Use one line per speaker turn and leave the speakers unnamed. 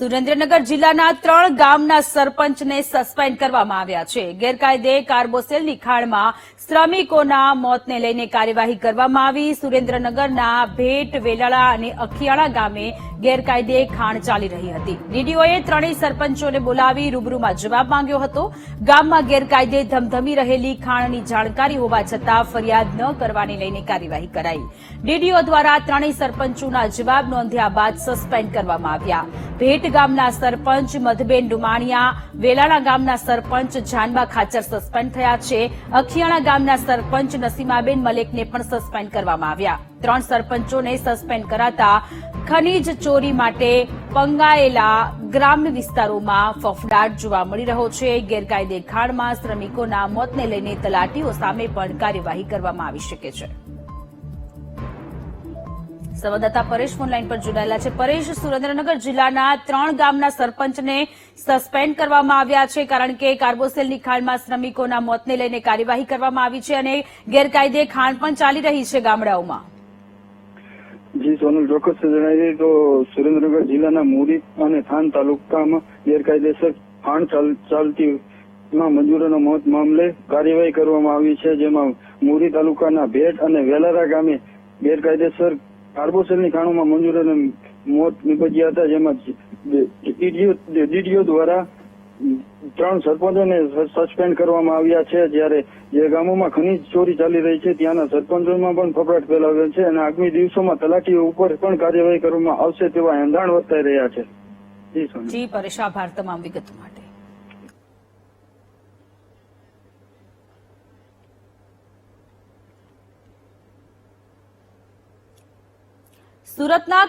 સુરેન્દ્રનગર જિલ્લાના ત્રણ ગામના સરપંચને સસ્પેન્ડ કરવામાં આવ્યા છે. ગેરકાયદે કાર્બોસેલની ખાણમાં શ્રમિકોના મોતને લઈને કાર્યવાહી કરવામાં આવી. સુરેન્દ્રનગરના ભેટ વેલાળા અને અખિયાળા ગામે ગેરકાયદે ખાણ ચાલી રહી હતી. ડીડીઓએ ત્રણેય સરપંચોને બોલાવી રૂબરૂમાં જવાબ માંગ્યો હતો. ગામમાં ગેરકાયદે ધમધમી રહેલી ખાણની જાણકારી હોવા છતાં ફરિયાદ ન કરવાને લઈને કાર્યવાહી કરાઈ. ડીડીઓ દ્વારા ત્રણેય સરપંચોના જવાબ નોંધ્યા બાદ સસ્પેન્ડ કરવામાં આવ્યા. ભેટ ગામના સરપંચ મધબેન ડુમાણિયા, વેલાણા ગામના સરપંચ જાનબા ખાચર સસ્પેન્ડ થયા છે. અખિયાણા ગામના સરપંચ નસીમાબેન મલેકને પણ સસ્પેન્ડ કરવામાં આવ્યા. ત્રણ સરપંચોને સસ્પેન્ડ કરાતા ખનીજ ચોરી માટે પંગાયેલા ગ્રામ્ય વિસ્તારોમાં ફફડાટ જોવા મળી રહ્યો છે. ગેરકાયદે ખાણમાં શ્રમિકોના મોતને લઈને તલાટીઓ સામે પણ કાર્યવાહી કરવામાં આવી શકે છે. સંવાદદાતા પરેશ ફોનલાઈન પર જોડાયેલા છે. પરેશ, સુરેન્દ્રનગર જિલ્લાના ત્રણ ગામના સરપંચને સસ્પેન્ડ કરવામાં આવ્યા છે કારણ કે કાર્બોસેલની ખાણમાં શ્રમિકોના મોતને લઈને કાર્યવાહી કરવામાં આવી છે અને ગેરકાયદે ખાણ પણ ચાલી રહી છે ગામડાઓમાં.
જી, સોનલ ચોક્કસ જણાવી તો સુરેન્દ્રનગર જિલ્લાના મુરી અને થાન તાલુકામાં ગેરકાયદેસર ખાણ ચાલ- ચાલતી માં મજૂરોના મોત મામલે કાર્યવાહી કરવામાં આવી છે. જેમાં મુરી તાલુકાના ભેટ અને વેલારા ગામે ગેરકાયદેસર કાર્બોસેલની ખાણોમાં મજૂરોને મોત નિપજ્યા હતા, જેમાં ડીડીઓ દ્વારા ત્રણ સરપંચોને સસ્પેન્ડ કરવામાં આવ્યા છે. જ્યારે જે ગામોમાં ખનીજ ચોરી ચાલી રહી છે, ત્યાંના સરપંચોમાં પણ ફફડાટ ફેલાવ્યો છે અને આગામી દિવસોમાં તલાટીઓ ઉપર પણ કાર્યવાહી કરવામાં આવશે તેવા એંધાણ વર્તાઈ રહ્યા છે. જી,
પરેશ, આભાર તમામ વિગતો માટે. સુરતના